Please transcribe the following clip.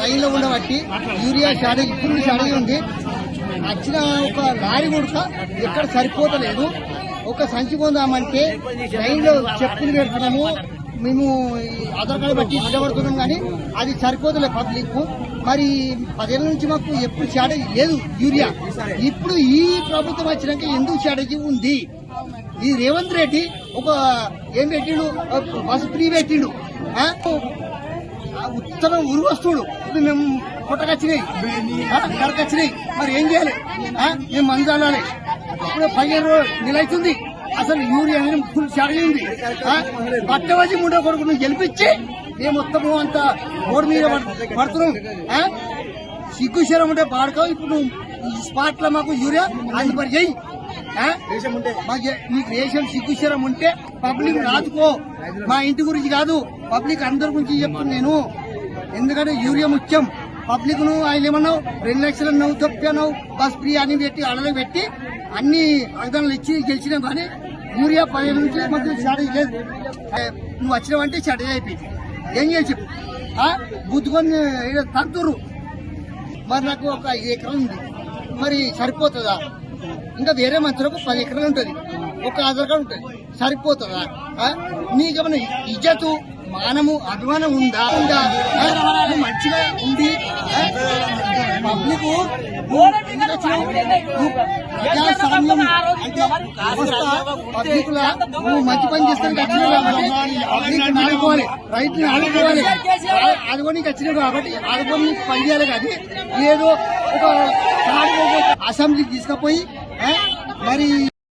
లైన్లో ఉండబట్టి యూరియా షాడేజ్ ఇప్పుడు షాడేజ్ ఉంది? వచ్చిన ఒక లారీ కూడా ఎక్కడ సరిపోతలేదు. ఒక సంచి కొందామంటే లైన్లో చెప్పులు పెడతాము మేము ఆధార్ కార్డు బట్టి నిలబడుతున్నాం కానీ అది సరిపోతలే పబ్లిక్ మరి పదేళ్ళ నుంచి మాకు ఎప్పుడు షార్టేజ్ లేదు యూరియా. ఇప్పుడు ఈ ప్రభుత్వం వచ్చినాక ఎందుకు షార్టేజ్ ఉంది? ఈ రేవంత్ రెడ్డి ఒక ఏం పెట్టిండు? ఒక బస్సు ఫ్రీ పెట్టిండు. ఉత్తరం ఉరి వస్తువులు మేము పుట్టకొచ్చినాయి. కరకొచ్చినాయి మరి ఏం చేయాలి? ఆ? మేము మందు చల్లాలి ఇప్పుడు పదిహేను రోజులు నెల అవుతుంది అసలు యూరియా అనేది ఫుల్ షార్ట్ పట్టవచ్చి వచ్చి మూడో కొడుకు గెలిపించి మేము మొత్తము అంత రోడ్డు మీద పడుతున్నాం. ఆ? సిగ్గు శరం ఉంటే పాడుకో ఇప్పుడు స్పాట్లో స్పాట్లో మాకు యూరియా అందుబాటు చేయి. నీకు రేషన్ సిగ్గుశరం ఉంటే పబ్లిక్ రాదుకో మా ఇంటి గురించి కాదు పబ్లిక్ అందరి గురించి చెప్తాను నేను. ఎందుకంటే యూరియా ముఖ్యం పబ్లిక్ను ఆయన ఏమన్నావు? రెండు లక్షలు నువ్వు తప్పినావు బస్ ఫ్రీ అని పెట్టి అడలు పెట్టి అన్ని వాగ్దానాలు ఇచ్చి గెలిచినా కానీ యూరియా పదిహేను నుంచి మాకు షార్టేజ్ లేదు. నువ్వు వచ్చినావంటే షార్టేజ్ అయిపోయింది. ఏం చేసి చెప్పు? ఆ? గుద్దుకొని తంతురు మరి నాకు ఒక ఎకరం ఉంది. మరి సరిపోతుందా? ఇంకా వేరే మంత్రులకు పది ఎకరాలు ఉంటుంది. ఒక ఆధార్ కార్డు ఉంటుంది. సరిపోతుందా? ఆ? నీకేమైనా ఇజ్జతు మానము అభిమానం ఉందా? ఉందా? మంచిగా ఉంది పబ్లిక్ ప్రజాస్వామ్యం పబ్లిక్ నువ్వు మంచి పని చేస్తాను పబ్లిక్ ఆడుకోవాలి రైతుని ఆడుకోవాలి ఆడుకొని వచ్చినావు కాబట్టి ఆడుకొని పని చేయాలి కానీ ఏదో అసెంబ్లీకి తీసుకుపోయి మరి